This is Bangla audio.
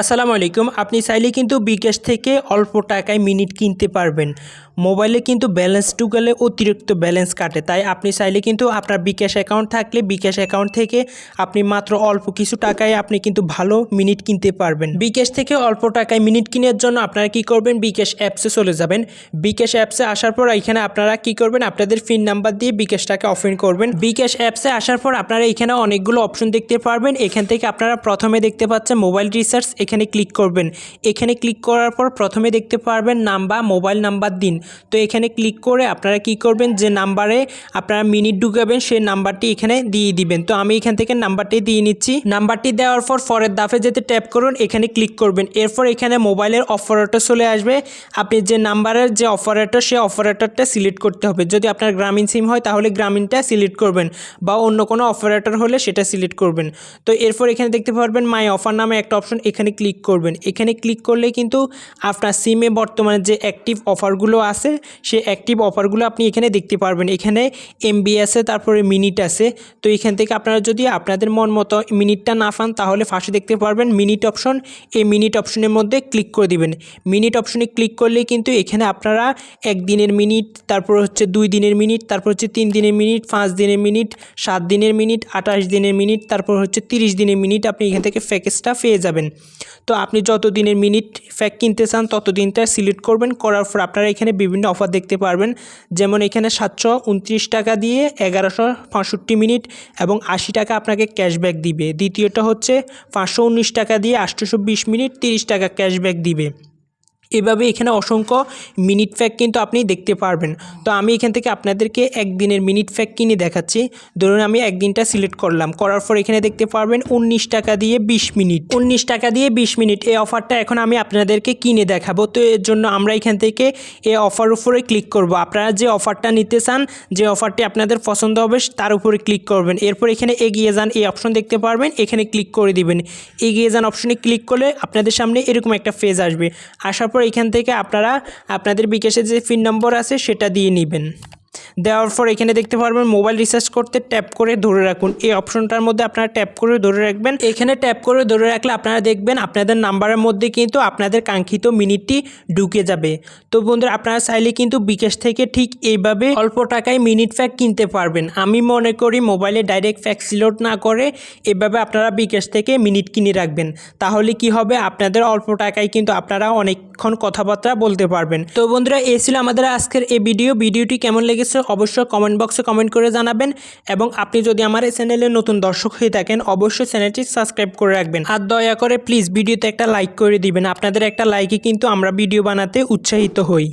আসসালামু আলাইকুম। আপনি চাইলে কিন্তু বিকাশ থেকে অল্প টাকায় মিনিট কিনতে পারবেন। মোবাইলে কিন্তু ব্যালেন্স ঢুকালে অতিরিক্ত ব্যালেন্স কাটে। তাই আপনি চাইলে কিন্তু আপনার বিকাশ অ্যাকাউন্ট থাকলে বিকাশ অ্যাকাউন্ট থেকে আপনি মাত্র অল্প কিছু টাকায় আপনি কিন্তু ভালো মিনিট কিনতে পারবেন। বিকাশ থেকে অল্প টাকায় মিনিট কেনার জন্য আপনারা কি করবেন? বিকাশ অ্যাপসে চলে যাবেন। বিকাশ অ্যাপসে আসার পর এখানে আপনারা কি করবেন? আপনাদের ফিন নাম্বার দিয়ে বিকাশটাকে অফেন করবেন। বিকাশ অ্যাপসে আসার পর আপনারা এখানে অনেকগুলো অপশন দেখতে পারবেন। এখান থেকে আপনারা প্রথমে দেখতে পাচ্ছেন মোবাইল রিসার্চ এখানে ক্লিক করবেন। এখানে ক্লিক করার পর প্রথমে দেখতে পারবেন নাম্বার মোবাইল নাম্বার দিন। তো এখানে ক্লিক করে আপনারা কি করবেন? যে নাম্বারে আপনারা মিনিট ঢুকাবেন, সেই নাম্বারটি এখানে দিয়ে দিবেন। তো আমি এখান থেকে নাম্বারটি দিয়ে নিচ্ছি। নাম্বারটি দেওয়ার পর পরের দাফে যেতে ট্যাপ করুন, এখানে ক্লিক করবেন। এরপর এখানে মোবাইলের অপারেটর চলে আসবে। আপনি যে নাম্বারের যে অপারেটর সেই অপারেটরটা সিলেক্ট করতে হবে। যদি আপনার গ্রামীণ সিম হয়, তাহলে গ্রামীণটা সিলেক্ট করবেন বা অন্য কোনো অপারেটর হলে সেটা সিলেক্ট করবেন। তো এরপর এখানে দেখতে পারবেন মাই অফার নামে একটা অপশন এখানে ক্লিক করবেন। এখানে ক্লিক করলে কিন্তু আপনার সিমে বর্তমানে যে অ্যাক্টিভ অফারগুলো আছে, সেই অ্যাক্টিভ অফারগুলো আপনি এখানে দেখতে পারবেন। এখানে এমবি আছে তারপরে মিনিট আছে। তো এখান থেকে আপনারা যদি আপনাদের মন মতো মিনিটটা না পান, তাহলে ফার্স্টে দেখতে পারবেন মিনিট অপশন এই মিনিট অপশনের মধ্যে ক্লিক করে দিবেন। মিনিট অপশনে ক্লিক করলে কিন্তু এখানে আপনারা একদিনের মিনিট তারপর হচ্ছে দুই দিনের মিনিট তারপর হচ্ছে তিন দিনের মিনিট পাঁচ দিনের মিনিট সাত দিনের মিনিট আঠাশ দিনের মিনিট তারপর হচ্ছে তিরিশ দিনের মিনিট আপনি এখান থেকে প্যাকেজটা পেয়ে যাবেন। তো আপনি যত দিনের মিনিট প্যাক কিনতে চান তত দিনটা সিলেক্ট করবেন। করার পর আপনারা এখানে বিভিন্ন অফার দেখতে পারবেন। যেমন এখানে সাতশো উনত্রিশ টাকা দিয়ে এগারোশো পঁয়ষট্টি মিনিট এবং আশি টাকা আপনাকে ক্যাশব্যাক দিবে। দ্বিতীয়টা হচ্ছে পাঁচশো উনিশ টাকা দিয়ে আটশোশো মিনিট তিরিশ টাকা ক্যাশব্যাক দিবে। এভাবে এখানে অসংখ্য মিনিট ফ্যাক কিন্তু আপনি দেখতে পারবেন। তো আমি এখান থেকে আপনাদেরকে একদিনের মিনিট ফ্যাক কিনে দেখাচ্ছি। ধরুন আমি একদিনটা সিলেক্ট করলাম। করার পর এখানে দেখতে পারবেন উনিশ টাকা দিয়ে বিশ মিনিট উনিশ টাকা দিয়ে বিশ মিনিট এই অফারটা এখন আমি আপনাদেরকে কিনে দেখাবো। তো এর জন্য আমরা এখান থেকে এই অফার উপরে ক্লিক করব। আপনারা যে অফারটা নিতে চান, যে অফারটি আপনাদের পছন্দ হবে, তার উপরে ক্লিক করবেন। এরপর এখানে এগিয়ে যান, এই অপশন দেখতে পারবেন। এখানে ক্লিক করে দিবেন। এগিয়ে যান অপশনে ক্লিক করলে আপনাদের সামনে এরকম একটা ফেজ আসবে। আসার পর এখান থেকে আপনারা আপনাদের বিকাশের যে পিন নম্বর আছে সেটা দিয়ে নেবেন। দেওয়ার পর এখানে দেখতে পারবেন মোবাইল রিচার্জ করতে ট্যাপ করে ধরে রাখুন। এই অপশনটার মধ্যে আপনারা ট্যাপ করে ধরে রাখবেন। এখানে ট্যাপ করে ধরে রাখলে আপনারা দেখবেন আপনাদের নাম্বারের মধ্যে কিন্তু আপনাদের কাঙ্ক্ষিত মিনিটটি ঢুকে যাবে। তো বন্ধুরা, আপনারা চাইলে কিন্তু বিকাশ থেকে ঠিক এইভাবে অল্প টাকায় মিনিট ফ্যাক কিনতে পারবেন। আমি মনে করি মোবাইলে ডাইরেক্ট ফ্যাক সিলোড না করে এভাবে আপনারা বিকাশ থেকে মিনিট কিনে রাখবেন। তাহলে কি হবে? আপনাদের অল্প টাকায় কিন্তু আপনারা অনেকক্ষণ কথাবার্তা বলতে পারবেন। তো বন্ধুরা, এই ছিল আমাদের আজকের এই ভিডিও। ভিডিওটি কেমন লেগেছে অবশ্যই কমেন্ট বক্সে কমেন্ট করে জানাবেন এবং আপনি যদি আমার এই চ্যানেলে নতুন দর্শক হয়ে থাকেন, অবশ্যই চ্যানেলটি সাবস্ক্রাইব করে রাখবেন। আর দয়া করে প্লিজ ভিডিওতে একটা লাইক করে দিবেন। আপনাদের একটা লাইকে কিন্তু আমরা ভিডিও বানাতে উৎসাহিত হই।